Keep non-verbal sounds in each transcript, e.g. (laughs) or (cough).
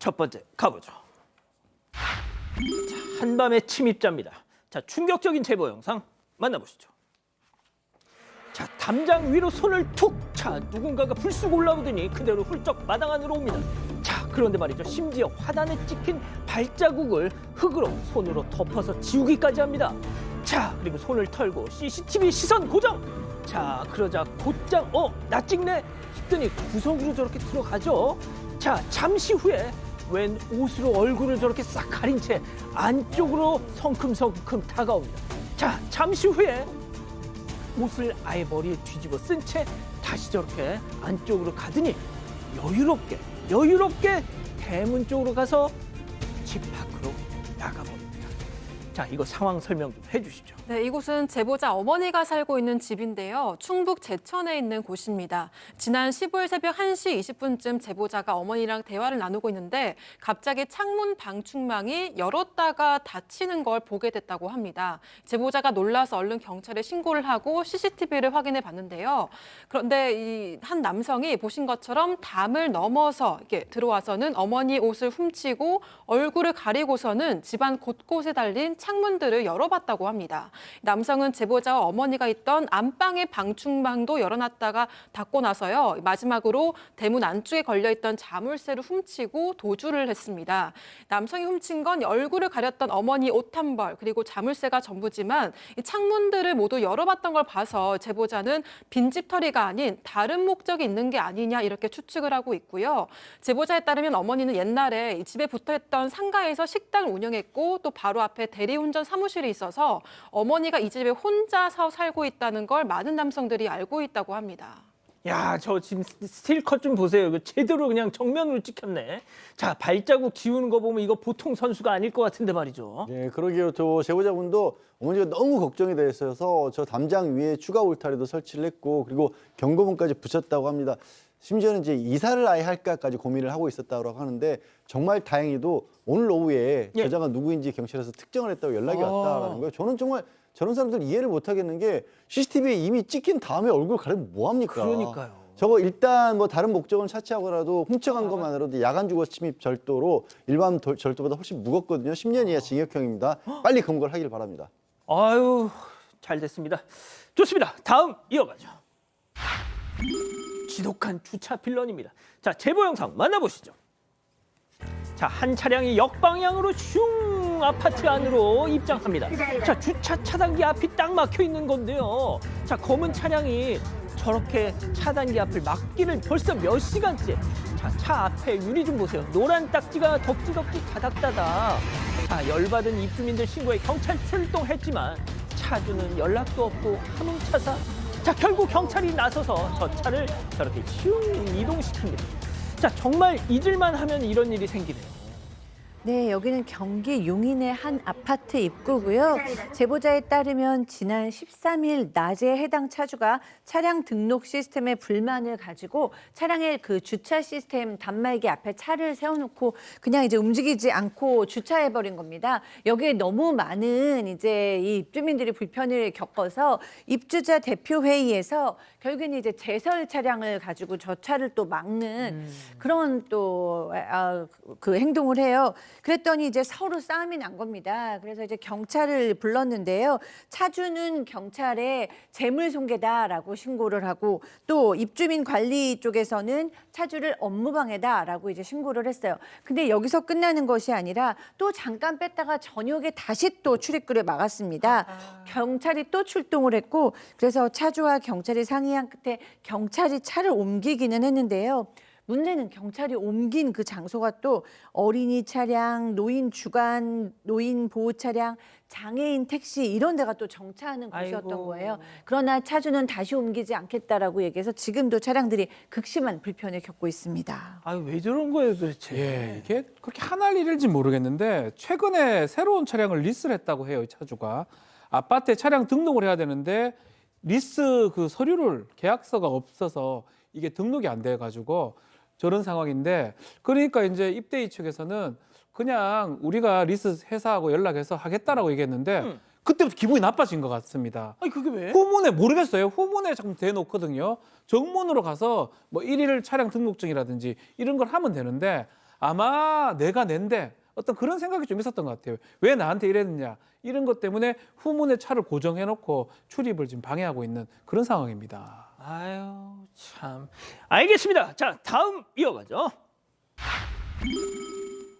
첫 번째 가보죠. 자, 한밤의 침입자입니다. 자, 충격적인 제보 영상 만나보시죠. 자, 담장 위로 손을 툭! 자, 누군가가 불쑥 올라오더니 그대로 훌쩍 마당 안으로 옵니다. 자, 그런데 말이죠. 심지어 화단에 찍힌 발자국을 흙으로 손으로 덮어서 지우기까지 합니다. 자, 그리고 손을 털고 CCTV 시선 고정! 자, 그러자 곧장, 어, 나 찍네? 싶더니 구석으로 저렇게 들어가죠. 자, 잠시 후에 웬 옷으로 얼굴을 저렇게 싹 가린 채 안쪽으로 성큼성큼 다가옵니다. 자, 잠시 후에 옷을 아예 머리에 뒤집어 쓴 채 다시 저렇게 안쪽으로 가더니 여유롭게 여유롭게 대문 쪽으로 가서 집 밖으로 나가버립니다. 자, 이거 상황 설명 좀 해주시죠. 네, 이곳은 제보자 어머니가 살고 있는 집인데요. 충북 제천에 있는 곳입니다. 지난 15일 새벽 1시 20분쯤 제보자가 어머니랑 대화를 나누고 있는데 갑자기 창문 방충망이 열었다가 닫히는 걸 보게 됐다고 합니다. 제보자가 놀라서 얼른 경찰에 신고를 하고 CCTV를 확인해 봤는데요. 그런데 이 한 남성이 보신 것처럼 담을 넘어서 이렇게 들어와서는 어머니 옷을 훔치고 얼굴을 가리고서는 집안 곳곳에 달린 창 문들을 열어봤다고 합니다. 남성은 제보자와 어머니가 있던 안방의 방충망도 열어놨다가 닫고 나서요. 마지막으로 대문 안쪽에 걸려있던 자물쇠를 훔치고 도주를 했습니다. 남성이 훔친 건 얼굴을 가렸던 어머니 옷 한 벌 그리고 자물쇠가 전부지만 이 창문들을 모두 열어봤던 걸 봐서 제보자는 빈집털이가 아닌 다른 목적이 있는 게 아니냐 이렇게 추측을 하고 있고요. 제보자에 따르면 어머니는 옛날에 이 집에 붙어있던 상가에서 식당을 운영했고 또 바로 앞에 대리 운전 사무실이 있어서 어머니가 이 집에 혼자 서 살고 있다는 걸 많은 남성들이 알고 있다고 합니다. 야, 저 지금 스틸 컷 좀 보세요. 이거 제대로 그냥 정면으로 찍혔네. 자, 발자국 지우는 거 보면 이거 보통 선수가 아닐 것 같은데 말이죠. 예, 그러게요. 저 제보자분도 어머니가 너무 걱정이 돼 있어서 저 담장 위에 추가 울타리도 설치를 했고 그리고 경고문까지 붙였다고 합니다. 심지어는 이제 이사를 아예 할까까지 고민을 하고 있었다고 하는데 정말 다행히도 오늘 오후에 예. 저자가 누구인지 경찰에서 특정을 했다고 연락이 아. 왔다라는 거예요. 저는 정말 저런 사람들 이해를 못 하겠는 게 CCTV에 이미 찍힌 다음에 얼굴 가리면 뭐 합니까? 그러니까요. 저거 일단 뭐 다른 목적은 차치하고라도 훔쳐간 것만으로도 야간 주거 침입 절도로 일반 돌- 절도보다 훨씬 무겁거든요. 10년 이하 징역형입니다. 빨리 검거를 하길 바랍니다. 아유, 잘 됐습니다. 좋습니다. 다음 이어가죠. 지독한 주차 빌런입니다. 자, 제보 영상 만나보시죠. 자, 한 차량이 역방향으로 슝 아파트 안으로 입장합니다. 자, 주차 차단기 앞이 딱 막혀 있는 건데요. 자, 검은 차량이 저렇게 차단기 앞을 막기를 벌써 몇 시간째. 자, 차 앞에 유리 좀 보세요. 노란 딱지가 덕지덕지 다닥다닥. 자, 열받은 입주민들 신고에 경찰 출동했지만 차주는 연락도 없고 함흥차사. 자, 결국 경찰이 나서서 저 차를 저렇게 슝 이동시킵니다. 자, 정말 잊을만 하면 이런 일이 생기네요. 네, 여기는 경기 용인의 한 아파트 입구고요. 제보자에 따르면 지난 13일 낮에 해당 차주가 차량 등록 시스템에 불만을 가지고 차량의 그 주차 시스템 단말기 앞에 차를 세워놓고 그냥 이제 움직이지 않고 주차해버린 겁니다. 여기에 너무 많은 이제 이 입주민들이 불편을 겪어서 입주자 대표 회의에서 결국에는 이제 제설 차량을 가지고 저 차를 또 막는 그런 또 아, 그 행동을 해요. 그랬더니 이제 서로 싸움이 난 겁니다. 그래서 이제 경찰을 불렀는데요. 차주는 경찰에 재물 손괴다라고 신고를 하고 또 입주민 관리 쪽에서는 차주를 업무방해다라고 이제 신고를 했어요. 근데 여기서 끝나는 것이 아니라 또 잠깐 뺐다가 저녁에 다시 또 출입구를 막았습니다. 경찰이 또 출동을 했고 그래서 차주와 경찰이 상의한 끝에 경찰이 차를 옮기기는 했는데요. 문제는 경찰이 옮긴 그 장소가 또 어린이 차량, 노인 주간, 노인 보호 차량, 장애인 택시 이런 데가 또 정차하는 곳이었던 아이고. 거예요. 그러나 차주는 다시 옮기지 않겠다라고 얘기해서 지금도 차량들이 극심한 불편을 겪고 있습니다. 아유, 왜 저런 거예요, 도대체? 예, 이게 그렇게 한할 일일지 모르겠는데 최근에 새로운 차량을 리스를 했다고 해요, 이 차주가. 아파트에 차량 등록을 해야 되는데 리스 그 서류를 계약서가 없어서 이게 등록이 안 돼 가지고 저런 상황인데 그러니까 이제 입대위 측에서는 그냥 우리가 리스 회사하고 연락해서 하겠다라고 얘기했는데 음. 그때부터 기분이 나빠진 것 같습니다. 아니, 그게 왜? 후문에 모르겠어요. 후문에 자꾸 대놓거든요. 정문으로 가서 뭐 일일 차량 등록증이라든지 이런 걸 하면 되는데 아마 내가 낸데 어떤 그런 생각이 좀 있었던 것 같아요. 왜 나한테 이랬느냐 이런 것 때문에 후문에 차를 고정해놓고 출입을 지금 방해하고 있는 그런 상황입니다. 아유 참 알겠습니다. 자 다음 이어가죠.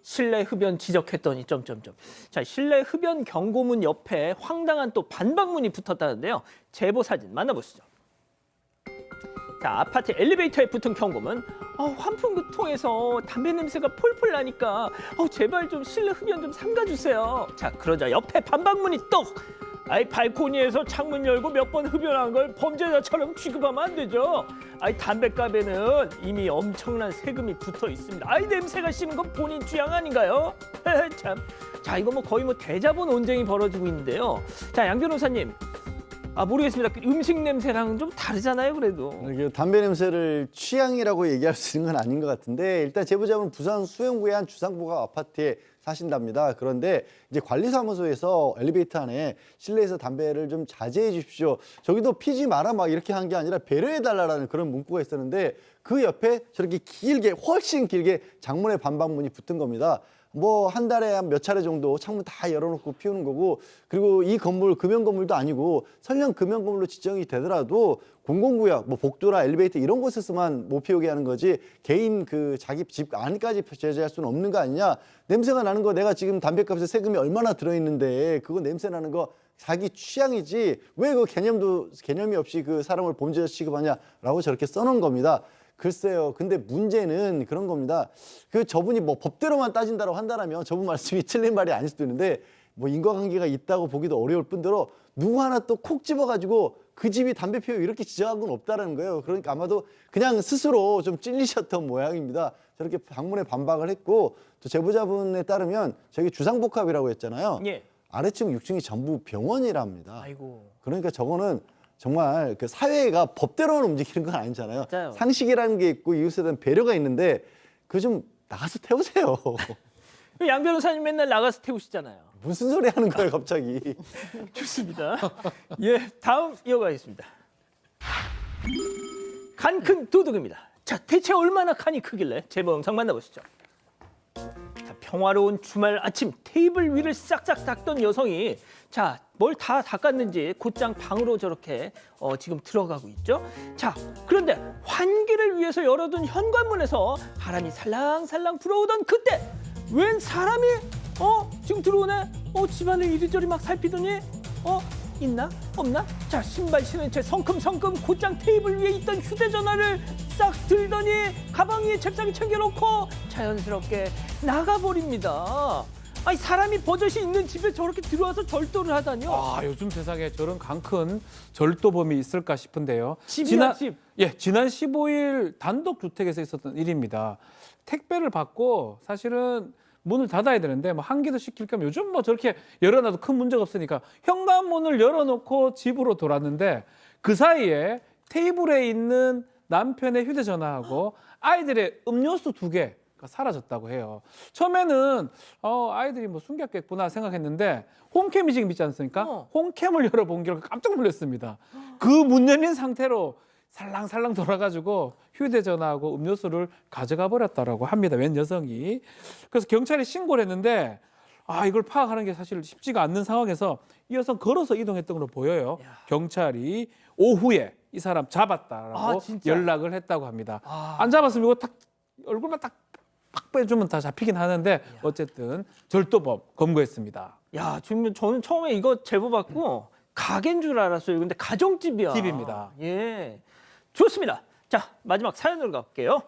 실내 흡연 지적했더니 점점점. 자 실내 흡연 경고문 옆에 황당한 또 반박문이 붙었다는데요. 제보 사진 만나보시죠. 자 아파트 엘리베이터에 붙은 경고문. 어, 환풍구통에서 담배 냄새가 폴폴 나니까 어, 제발 좀 실내 흡연 좀 삼가주세요. 자 그러자 옆에 반박문이 또. 아이 발코니에서 창문 열고 몇 번 흡연한 걸 범죄자처럼 취급하면 안 되죠. 아이 담배값에는 이미 엄청난 세금이 붙어 있습니다. 아이 냄새가 씨는 건 본인 취향 아닌가요? (laughs) 참. 자 이거 뭐 거의 뭐 대자본 논쟁이 벌어지고 있는데요. 자양 변호사님. 아 모르겠습니다. 그 음식 냄새랑은 좀 다르잖아요, 그래도. 이게 담배 냄새를 취향이라고 얘기할 수 있는 건 아닌 것 같은데 일단 제보자분 부산 수영구의 한 주상복합 아파트에 사신답니다. 그런데 이제 관리사무소에서 엘리베이터 안에 실내에서 담배를 좀 자제해 주십시오. 저기도 피지 마라 막 이렇게 한 게 아니라 배려해 달라라는 그런 문구가 있었는데 그 옆에 저렇게 길게 훨씬 길게 장문의 반박문이 붙은 겁니다. 뭐 한 달에 한 몇 차례 정도 창문 다 열어놓고 피우는 거고 그리고 이 건물 금연 건물도 아니고 설령 금연 건물로 지정이 되더라도 공공구역 뭐 복도나 엘리베이터 이런 곳에서만 못 피우게 하는 거지 개인 그 자기 집 안까지 제재할 수는 없는 거 아니냐 냄새가 나는 거 내가 지금 담배값에 세금이 얼마나 들어있는데 그거 냄새 나는 거 자기 취향이지 왜 그 개념도 개념이 없이 그 사람을 범죄자 취급하냐라고 저렇게 써놓은 겁니다. 글쎄요. 근데 문제는 그런 겁니다. 그 저분이 뭐 법대로만 따진다고 한다면 저분 말씀이 틀린 말이 아닐 수도 있는데 뭐 인과관계가 있다고 보기도 어려울 뿐더러 누구 하나 또 콕 집어가지고 그 집이 담배 피워 이렇게 지적한 건 없다라는 거예요. 그러니까 아마도 그냥 스스로 좀 찔리셨던 모양입니다. 저렇게 방문에 반박을 했고 또 제보자분에 따르면 저기 주상복합이라고 했잖아요. 예. 아래층, 6층이 전부 병원이랍니다. 아이고. 그러니까 저거는 정말 그 사회가 법대로만 움직이는 건 아니잖아요. 맞아요. 상식이라는 게 있고 이웃에 대한 배려가 있는데 그 좀 나가서 태우세요. (laughs) 양 변호사님 맨날 나가서 태우시잖아요. 무슨 소리 하는 거예요, 갑자기. (laughs) 좋습니다. 예, 다음 이어가겠습니다. 간 큰 도둑입니다. 자, 대체 얼마나 간이 크길래 제보 영상 만나보시죠. 자, 평화로운 주말 아침 테이블 위를 싹싹 닦던 여성이 자, 뭘 다 닦았는지 곧장 방으로 저렇게 어, 지금 들어가고 있죠. 자, 그런데 환기를 위해서 열어둔 현관문에서 바람이 살랑살랑 불어오던 그때 웬 사람이 어 지금 들어오네. 어 집안을 이리저리 막 살피더니 어 있나 없나? 자 신발 신은 채 성큼성큼 곧장 테이블 위에 있던 휴대전화를 싹 들더니 가방 위에 잽싸게 챙겨놓고 자연스럽게 나가버립니다. 아니 사람이 버젓이 있는 집에 저렇게 들어와서 절도를 하다니요. 아 요즘 세상에 저런 강큰 절도범이 있을까 싶은데요. 집이야, 집. 예, 지난 15일 단독 주택에서 있었던 일입니다. 택배를 받고 사실은 문을 닫아야 되는데 뭐 한기도 시킬 겸 요즘 뭐 저렇게 열어놔도 큰 문제가 없으니까 현관문을 열어놓고 집으로 돌았는데 그 사이에 테이블에 있는 남편의 휴대전화하고 아이들의 음료수 두 개가 사라졌다고 해요. 처음에는 어, 아이들이 뭐 숨겼겠구나 생각했는데 홈캠이 지금 있지 않습니까? 어. 홈캠을 (laughs) 열어본 결과 깜짝 놀랐습니다. 그 문 열린 상태로 살랑살랑 돌아가지고 휴대전화하고 음료수를 가져가 버렸다라고 합니다. 웬 여성이. 그래서 경찰에 신고를 했는데 아 이걸 파악하는 게 사실 쉽지가 않는 상황에서 이 여성 걸어서 이동했던 걸로 보여요. 경찰이 오후에 이 사람 잡았다라고 아? 연락을 했다고 합니다. 아. 안 잡았으면 이거 딱 얼굴만 딱 팍 빼주면 다 잡히긴 하는데 어쨌든 절도범 검거했습니다. 야 지금 저는 처음에 이거 제보 받고 가게인 줄 알았어요. 근데 가정집이야. 집입니다. 예, 좋습니다. 자 마지막 사연으로 갈게요.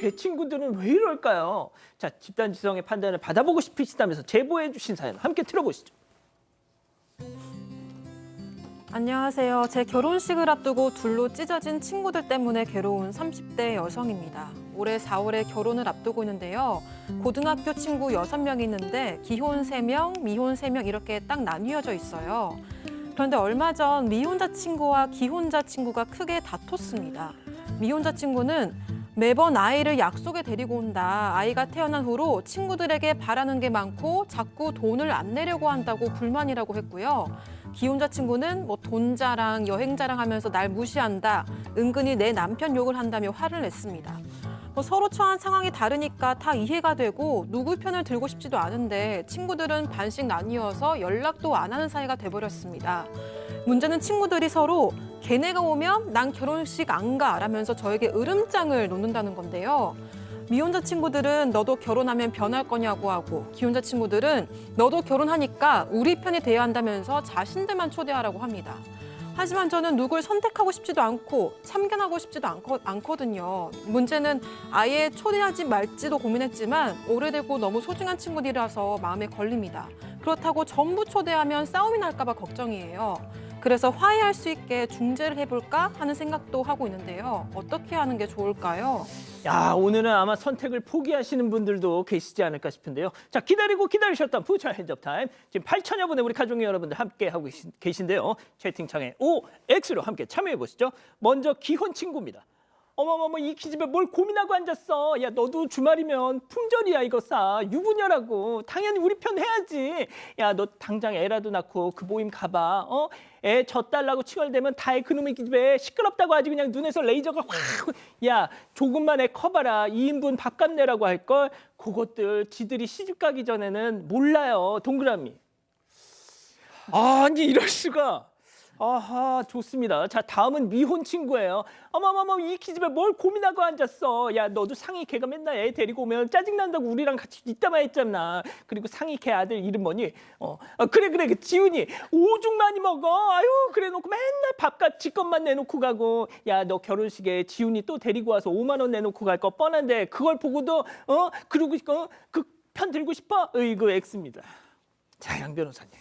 제 친구들은 왜 이럴까요? 자 집단 지성의 판단을 받아보고 싶으시다면서 제보해 주신 사연 함께 들어보시죠. 안녕하세요. 제 결혼식을 앞두고 둘로 찢어진 친구들 때문에 괴로운 30대 여성입니다. 올해 4월에 결혼을 앞두고 있는데요. 고등학교 친구 6명이 있는데 기혼 3명, 미혼 3명 이렇게 딱 나뉘어져 있어요. 그런데 얼마 전 미혼자 친구와 기혼자 친구가 크게 다퉜습니다. 미혼자 친구는 매번 아이를 약속에 데리고 온다. 아이가 태어난 후로 친구들에게 바라는 게 많고 자꾸 돈을 안 내려고 한다고 불만이라고 했고요. 기혼자 친구는 뭐 돈 자랑, 여행 자랑 하면서 날 무시한다. 은근히 내 남편 욕을 한다며 화를 냈습니다. 뭐 서로 처한 상황이 다르니까 다 이해가 되고 누구 편을 들고 싶지도 않은데 친구들은 반씩 나뉘어서 연락도 안 하는 사이가 돼버렸습니다. 문제는 친구들이 서로 걔네가 오면 난 결혼식 안 가 라면서 저에게 으름장을 놓는다는 건데요. 미혼자 친구들은 너도 결혼하면 변할 거냐고 하고 기혼자 친구들은 너도 결혼하니까 우리 편이 돼야 한다면서 자신들만 초대하라고 합니다. 하지만 저는 누굴 선택하고 싶지도 않고 참견하고 싶지도 않거, 않거든요. 문제는 아예 초대하지 말지도 고민했지만 오래되고 너무 소중한 친구들이라서 마음에 걸립니다. 그렇다고 전부 초대하면 싸움이 날까봐 걱정이에요. 그래서 화해할 수 있게 중재를 해볼까 하는 생각도 하고 있는데요. 어떻게 하는 게 좋을까요? 야 오늘은 아마 선택을 포기하시는 분들도 계시지 않을까 싶은데요. 자 기다리고 기다리셨던 부처 핸접 타임 지금 8천여 분의 우리 가족 여러분들 함께 하고 계신- 계신 데요. 채팅창에 O X로 함께 참여해 보시죠. 먼저 기혼 친구입니다. 어머머머 이 기집애 뭘 고민하고 앉았어. 야 너도 주말이면 품절이야 이거 싸. 유부녀라고. 당연히 우리 편 해야지. 야 너 당장 애라도 낳고 그 모임 가봐. 어? 애 젖달라고 칭얼대면 다의 그놈의 기집애 시끄럽다고 아주 그냥 눈에서 레이저가 확. 야 조금만 애 커봐라. 2인분 밥값 내라고 할 걸. 그것들 지들이 시집 가기 전에는 몰라요. 동그라미. 아니 이럴 수가. 아하 좋습니다. 자 다음은 미혼 친구예요. 어머머머 이 기집애 뭘 고민하고 앉았어. 야 너도 상희 걔가 맨날 애 데리고 오면 짜증 난다고 우리랑 같이 있다만 했잖아. 그리고 상희 걔 아들 이름 뭐니? 어, 어, 그래 그래 그 지훈이 오죽 많이 먹어. 아유 그래 놓고 맨날 밥값 지 것만 내놓고 가고. 야 너 결혼식에 지훈이 또 데리고 와서 5만 원 내놓고 갈 거 뻔한데 그걸 보고도 어 그러고 어, 그편 들고 싶어? 으이그 X입니다. 자양 변호사님.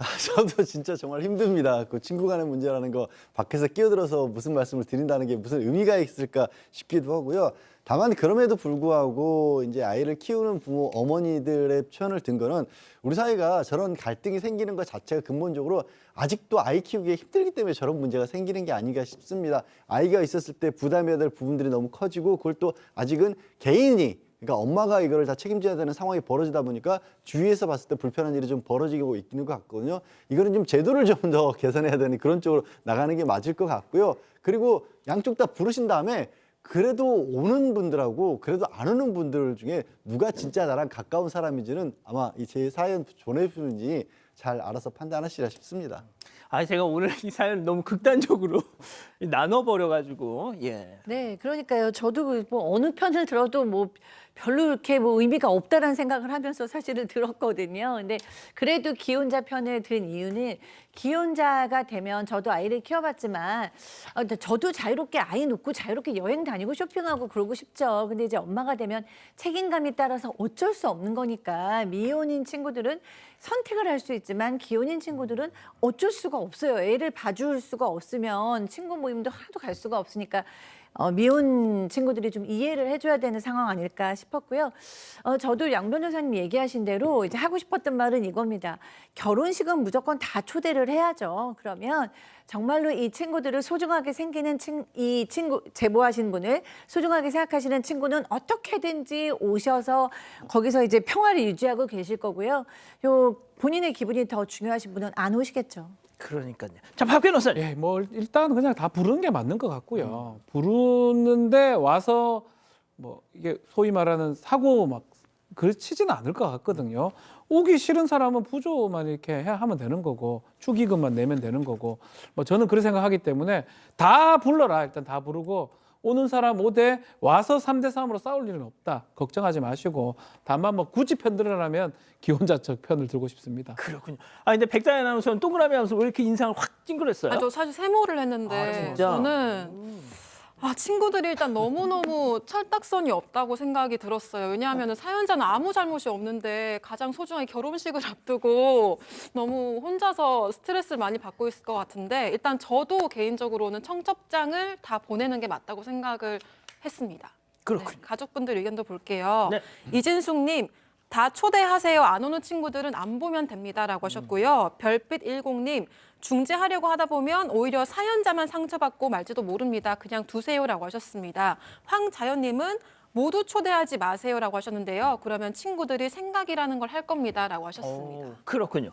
아, 저도 진짜 정말 힘듭니다. 그 친구 간의 문제라는 거 밖에서 끼어들어서 무슨 말씀을 드린다는 게 무슨 의미가 있을까 싶기도 하고요. 다만 그럼에도 불구하고 이제 아이를 키우는 부모 어머니들의 편을 든 거는 우리 사회가 저런 갈등이 생기는 것 자체가 근본적으로 아직도 아이 키우기에 힘들기 때문에 저런 문제가 생기는 게 아닌가 싶습니다. 아이가 있었을 때 부담해야 될 부분들이 너무 커지고 그걸 또 아직은 개인이 그러니까 엄마가 이거를 다 책임져야 되는 상황이 벌어지다 보니까 주위에서 봤을 때 불편한 일이 좀 벌어지고 있는 것 같거든요. 이거는 좀 제도를 좀 더 (laughs) 개선해야 되는 그런 쪽으로 나가는 게 맞을 것 같고요. 그리고 양쪽 다 부르신 다음에 그래도 오는 분들하고 그래도 안 오는 분들 중에 누가 진짜 나랑 가까운 사람인지는 아마 이 제 사연 보내주신 분이 잘 알아서 판단하시라 싶습니다. 아 제가 오늘 이 사연 너무 극단적으로 (laughs) 나눠 버려 가지고 예. 네, 그러니까요. 저도 그뭐 어느 편을 들어도 뭐 별로 이렇게 뭐 의미가 없다라는 생각을 하면서 사실은 (laughs) 들었거든요. 근데 그래도 기혼자 편을 든 이유는 기혼자가 되면 저도 아이를 키워봤지만 어, 근데 저도 자유롭게 아이 놓고 자유롭게 여행 다니고 쇼핑하고 그러고 싶죠. 근데 이제 엄마가 되면 책임감이 따라서 어쩔 수 없는 거니까 미혼인 친구들은 선택을 할 수 있지만 기혼인 친구들은 어쩔 수가 없어요. 애를 봐줄 수가 없으면 친구 모임도 하나도 갈 수가 없으니까 어, 미혼 친구들이 좀 이해를 해줘야 되는 상황 아닐까 싶었고요. 어, 저도 양 변호사님 얘기하신 대로 이제 하고 싶었던 말은 이겁니다. 결혼식은 무조건 다 초대를 해야죠. 그러면 정말로 이 친구들을 소중하게 생기는 친, 이 친구 제보하신 분을 소중하게 생각하시는 친구는 어떻게든지 오셔서 거기서 이제 평화를 유지하고 계실 거고요. 요 본인의 기분이 더 중요하신 분은 안 오시겠죠. 그러니까요. 자, 박 변호사님. 예, 뭐 일단 그냥 다 부르는 게 맞는 것 같고요. 부르는데 와서 뭐 이게 소위 말하는 사고 막 그치지는 않을 것 같거든요. 오기 싫은 사람은 부조만 이렇게 해 하면 되는 거고 축의금만 내면 되는 거고 뭐 저는 그렇게 생각하기 때문에 다 불러라 일단 다 부르고 오는 사람 오대 와서 삼대삼으로 싸울 일은 없다 걱정하지 마시고 다만 뭐 굳이 편 들으라면 기혼자 측 편을 들고 싶습니다. 그렇군요. 아 근데 백다현 아나운서는 동그라미 하면서 왜 이렇게 인상을 확 찡그렸어요? 아, 저 사실 세모를 했는데 아, 진짜? 저는 아, 친구들이 일단 너무너무 철딱선이 없다고 생각이 들었어요. 왜냐하면 사연자는 아무 잘못이 없는데 가장 소중한 결혼식을 앞두고 너무 혼자서 스트레스를 많이 받고 있을 것 같은데 일단 저도 개인적으로는 청첩장을 다 보내는 게 맞다고 생각을 했습니다. 그렇군요. 네, 가족분들 의견도 볼게요. 네. 이진숙님 다 초대하세요. 안 오는 친구들은 안 보면 됩니다라고 하셨고요. 별빛 10님 중재하려고 하다 보면 오히려 사연자만 상처받고 말지도 모릅니다. 그냥 두세요라고 하셨습니다. 황자연님은 모두 초대하지 마세요라고 하셨는데요. 그러면 친구들이 생각이라는 걸 할 겁니다라고 하셨습니다. 오, 그렇군요.